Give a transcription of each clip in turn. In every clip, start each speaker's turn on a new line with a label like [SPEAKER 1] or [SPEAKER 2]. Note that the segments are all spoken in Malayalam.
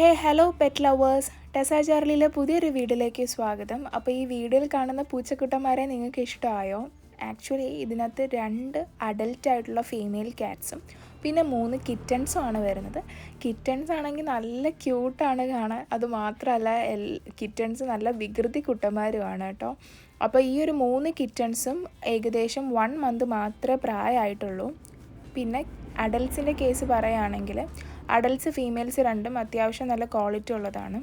[SPEAKER 1] Hey hello pet lovers. Tessa ജാർലിയിലെ പുതിയൊരു വീഡിയോയിലേക്ക് സ്വാഗതം. അപ്പോൾ ഈ വീഡിയോയിൽ കാണുന്ന പൂച്ചക്കുട്ടന്മാരെ നിങ്ങൾക്ക് ഇഷ്ടമായോ? ആക്ച്വലി ഇതിനകത്ത് രണ്ട് അഡൽട്ട് ആയിട്ടുള്ള ഫീമെയിൽ ക്യാറ്റ്സും പിന്നെ മൂന്ന് കിറ്റൻസും ആണ് വരുന്നത്. കിറ്റൻസ് ആണെങ്കിൽ നല്ല ക്യൂട്ടാണ് കാണാൻ. അത് മാത്രമല്ല എൽ കിറ്റൻസ് നല്ല വികൃതി കുട്ടന്മാരുമാണ് കേട്ടോ. അപ്പോൾ ഈ ഒരു മൂന്ന് കിറ്റൻസും ഏകദേശം വൺ മന്ത് മാത്രമേ പ്രായമായിട്ടുള്ളൂ. പിന്നെ അഡൽട്സിന്റെ കേസ് പറയുകയാണെങ്കിൽ അഡൽട്സ് ഫീമെയിൽസ് രണ്ടും അത്യാവശ്യം നല്ല ക്വാളിറ്റി ഉള്ളതാണ്.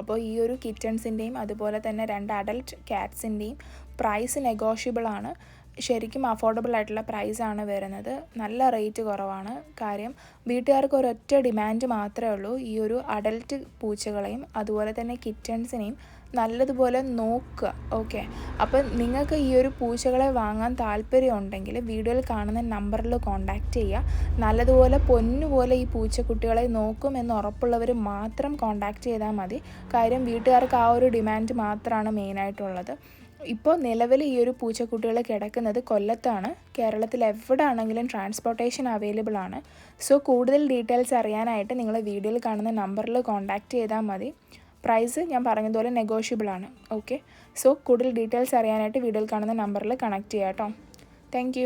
[SPEAKER 1] അപ്പോൾ ഈ ഒരു കിറ്റൺസിന്റെയും അതുപോലെ തന്നെ രണ്ട് അഡൽട്ട് ക്യാറ്റ്സിന്റെയും പ്രൈസ് നെഗോഷ്യബിൾ ആണ്. ശരിക്കും അഫോർഡബിൾ ആയിട്ടുള്ള പ്രൈസാണ് വരുന്നത്. നല്ല റേറ്റ് കുറവാണ്. കാര്യം വീട്ടുകാർക്ക് ഒരൊറ്റ ഡിമാൻഡ് മാത്രമേ ഉള്ളൂ. ഈ ഒരു അഡൽട്ട് പൂച്ചകളെയും അതുപോലെ തന്നെ കിറ്റൺസിനെയും നല്ലതുപോലെ നോക്കുക. ഓക്കെ അപ്പം നിങ്ങൾക്ക് ഈ ഒരു പൂച്ചകളെ വാങ്ങാൻ താല്പര്യം ഉണ്ടെങ്കിൽ വീഡിയോയിൽ കാണുന്ന നമ്പറിൽ കോൺടാക്റ്റ് ചെയ്യുക. നല്ലതുപോലെ പൊന്നുപോലെ ഈ പൂച്ചക്കുട്ടികളെ നോക്കുമെന്ന് ഉറപ്പുള്ളവർ മാത്രം കോൺടാക്റ്റ് ചെയ്താൽ മതി. കാര്യം വീട്ടുകാർക്ക് ആ ഒരു ഡിമാൻഡ് മാത്രമാണ് മെയിനായിട്ടുള്ളത് ഇപ്പോൾ നിലവിൽ ഈ ഒരു പൂച്ചക്കുട്ടികൾ കിടക്കുന്നത് കൊല്ലത്താണ്. കേരളത്തിൽ എവിടെ ആണെങ്കിലും ട്രാൻസ്പോർട്ടേഷൻ അവൈലബിൾ ആണ്. സോ കൂടുതൽ ഡീറ്റെയിൽസ് അറിയാനായിട്ട് നിങ്ങൾ വീഡിയോയിൽ കാണുന്ന നമ്പറിൽ കോൺടാക്റ്റ് ചെയ്താൽ മതി. പ്രൈസ് ഞാൻ പറഞ്ഞതുപോലെ നെഗോഷ്യബിൾ ആണ് ഓക്കെ? സോ കൂടുതൽ ഡീറ്റെയിൽസ് അറിയാനായിട്ട് വീഡിയോയിൽ കാണുന്ന നമ്പറിൽ കണക്ട് ചെയ്യാം കേട്ടോ. താങ്ക്